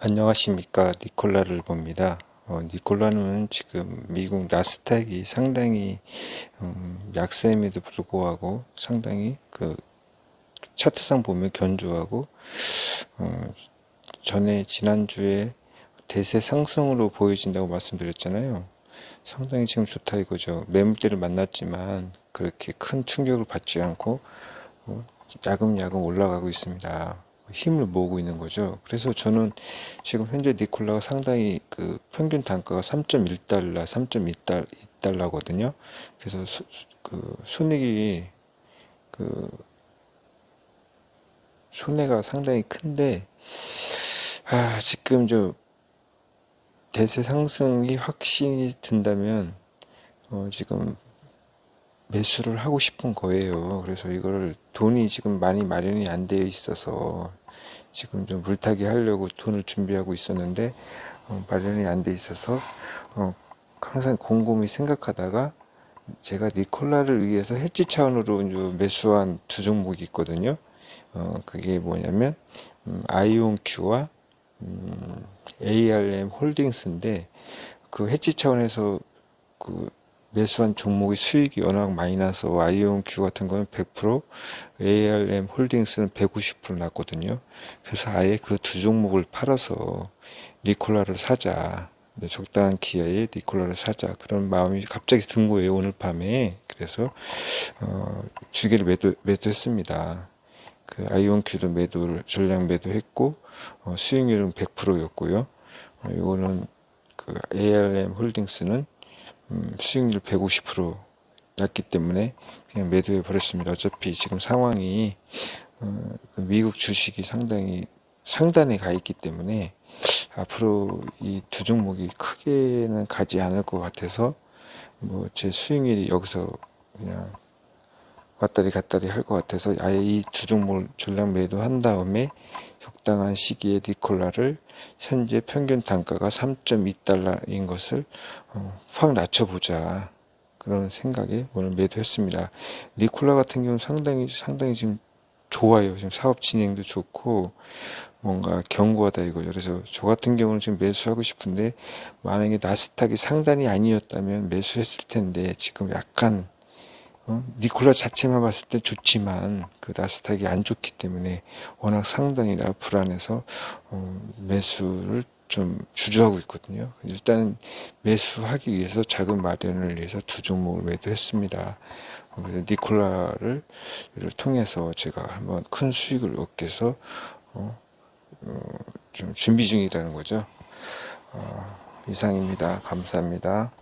안녕하십니까 니콜라를 봅니다. 어, 니콜라는 지금 미국 나스닥이 상당히 음, 약세임에도 불구하고 상당히 그 차트상 보면 견조하고 어, 전에 지난주에 대세 상승으로 보여진다고 말씀드렸잖아요. 상당히 지금 좋다 이거죠. 매물대를 만났지만 그렇게 큰 충격을 받지 않고 어, 야금야금 올라가고 있습니다. 힘을 모으고 있는 거죠. 그래서 저는 지금 현재 니콜라가 상당히 그 평균 단가가 3.1달러, 3.2달러거든요. 그래서 소, 그 손익이 그 손해가 상당히 큰데 아 지금 저 대세 상승이 확신이 든다면 어, 지금 매수를 하고 싶은 거예요. 그래서 이거를 돈이 지금 많이 마련이 안 되어 있어서 지금 좀 물타기 하려고 돈을 준비하고 있었는데 어, 마련이 안 돼 있어서 어, 항상 곰곰이 생각하다가 제가 니콜라를 위해서 해지 차원으로 매수한 두 종목이 있거든요. 어, 그게 뭐냐면 음, 아이온큐와 음, ARM 홀딩스인데 그 해지 차원에서 그 매수한 종목의 수익이 워낙 많이 나서 아이온큐 같은 거는 100% ARM 홀딩스는 150% 났거든요. 그래서 아예 그 두 종목을 팔아서 니콜라를 사자. 네, 적당한 기회에 니콜라를 사자. 그런 마음이 갑자기 든 거예요. 오늘 밤에. 그래서 어, 두 개를 매도, 매도했습니다. 그 아이온큐도 매도를 전량 매도했고 어, 수익률은 100%였고요. 어, 이거는 그 ARM 홀딩스는 음, 수익률 150% 났기 때문에 그냥 매도해 버렸습니다. 어차피 지금 상황이 어, 그 미국 주식이 상당히 상단에 가 있기 때문에 앞으로 이 두 종목이 크게는 가지 않을 것 같아서 뭐 제 수익률이 여기서 그냥 왔다리 갔다리 할 것 같아서 아예 이 두 종목을 전량 매도한 다음에 적당한 시기에 니콜라를 현재 평균 단가가 3.2달러인 것을 어, 확 낮춰보자 그런 생각에 오늘 매도했습니다. 니콜라 같은 경우는 상당히 상당히 지금 좋아요. 지금 사업 진행도 좋고 뭔가 견고하다 이거죠. 그래서 저 같은 경우는 지금 매수하고 싶은데 만약에 나스닥이 상단이 아니었다면 매수했을 텐데 지금 약간 어? 니콜라 자체만 봤을 때 좋지만 그 나스닥이 안 좋기 때문에 워낙 상당히나 불안해서 어, 매수를 좀 주저하고 있거든요. 일단 매수하기 위해서 자금 마련을 위해서 두 종목을 매도했습니다. 어, 그래서 니콜라를 통해서 제가 한번 큰 수익을 위해서 어, 어, 좀 준비 중이라는 거죠. 어, 이상입니다. 감사합니다.